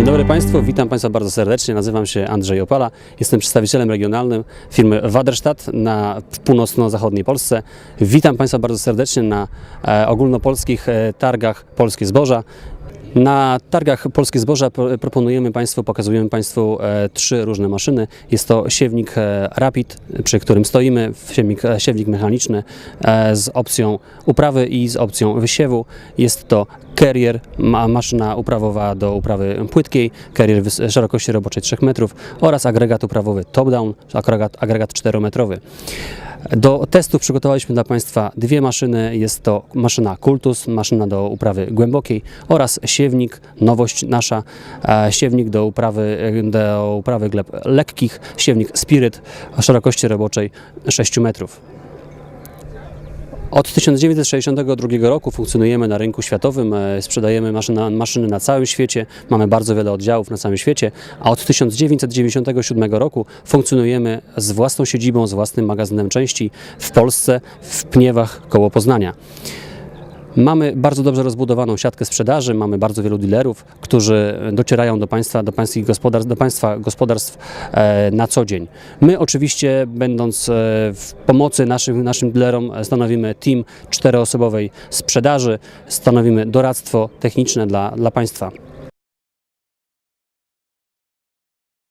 Dzień dobry Państwu, witam Państwa bardzo serdecznie. Nazywam się Andrzej Opala, jestem przedstawicielem regionalnym firmy Waderstadt na północno-zachodniej Polsce. Witam Państwa bardzo serdecznie na e, ogólnopolskich e, targach Polskie Zboża. Na targach Polskie Zboża pro- proponujemy Państwu, pokazujemy Państwu e, trzy różne maszyny. Jest to siewnik e, Rapid, przy którym stoimy, siewnik, e, siewnik mechaniczny z opcją uprawy i z opcją wysiewu. Jest to Carrier, ma, maszyna uprawowa do uprawy płytkiej, Carrier szerokości roboczej 3 metrów oraz agregat uprawowy top-down, agregat, agregat 4-metrowy. Do testów przygotowaliśmy dla Państwa dwie maszyny. Jest to maszyna Kultus, maszyna do uprawy głębokiej oraz siewnik, nowość nasza, e, siewnik do uprawy, do uprawy gleb lekkich, siewnik Spirit o szerokości roboczej 6 metrów. Od 1962 roku funkcjonujemy na rynku światowym, e, sprzedajemy maszyny, maszyny na całym świecie, mamy bardzo wiele oddziałów na całym świecie, a od 1997 roku funkcjonujemy z własną siedzibą, z własnym magazynem części w Polsce, w Pniewach koło Poznania. Mamy bardzo dobrze rozbudowaną siatkę sprzedaży, mamy bardzo wielu dealerów, którzy docierają do państwa, do pańskich gospodarstw, do państwa gospodarstw e, na co dzień. My oczywiście, będąc e, w pomocy naszym, naszym dealerom, stanowimy team czteroosobowej sprzedaży, stanowimy doradztwo techniczne dla, dla państwa.